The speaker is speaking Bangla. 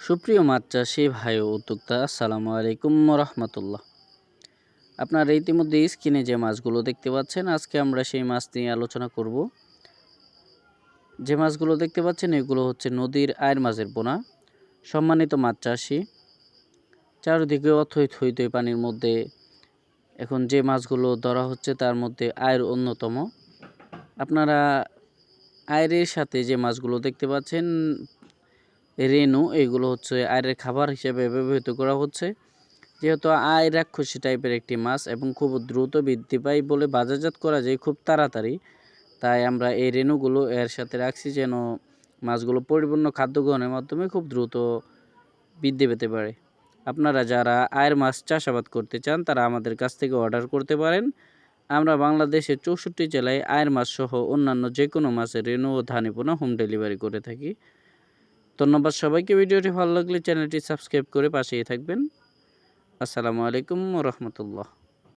সুপ্রিয় মাছ চাষি ভাই ও উদ্যোক্তা, আসসালামু আলাইকুম রহমতুল্লাহ। আপনারা ইতিমধ্যে স্ক্রিনে যে মাছগুলো দেখতে পাচ্ছেন, আজকে আমরা সেই মাছ নিয়ে আলোচনা করব। যে মাছগুলো দেখতে পাচ্ছেন, এগুলো হচ্ছে নদীর আয়ের মাছের বোনা। সম্মানিত মাছ চাষি, চারিদিকে অথই থই পানির মধ্যে এখন যে মাছগুলো ধরা হচ্ছে, তার মধ্যে আয়ের অন্যতম। আপনারা আয়ের সাথে যে মাছগুলো দেখতে পাচ্ছেন রেনু, এগুলো হচ্ছে আয়ের খাবার হিসেবে ব্যবহৃত করা হচ্ছে। যেহেতু আয় রাক্ষসী টাইপের একটি মাছ এবং খুব দ্রুত বৃদ্ধি পায় বলে বাজারজাত করা যায় খুব তাড়াতাড়ি, তাই আমরা এই রেনুগুলো এর সাথে রাখছি যেন মাছগুলো পরিপূর্ণ খাদ্য গ্রহণের মাধ্যমে খুব দ্রুত বৃদ্ধি পেতে পারে। আপনারা যারা আয়ের মাছ চাষাবাদ করতে চান, তারা আমাদের কাছ থেকে অর্ডার করতে পারেন। আমরা বাংলাদেশের চৌষট্টি জেলায় আয়ের মাছ সহ অন্যান্য যে কোনো মাছের রেনু ও ধানিপোনা হোম ডেলিভারি করে থাকি। ধন্যবাদ সবাইকে। ভিডিওটি ভালো লাগলে চ্যানেলটি সাবস্ক্রাইব করে পাশেই থাকবেন। আসসালামু আলাইকুম রহমতুল্লাহ।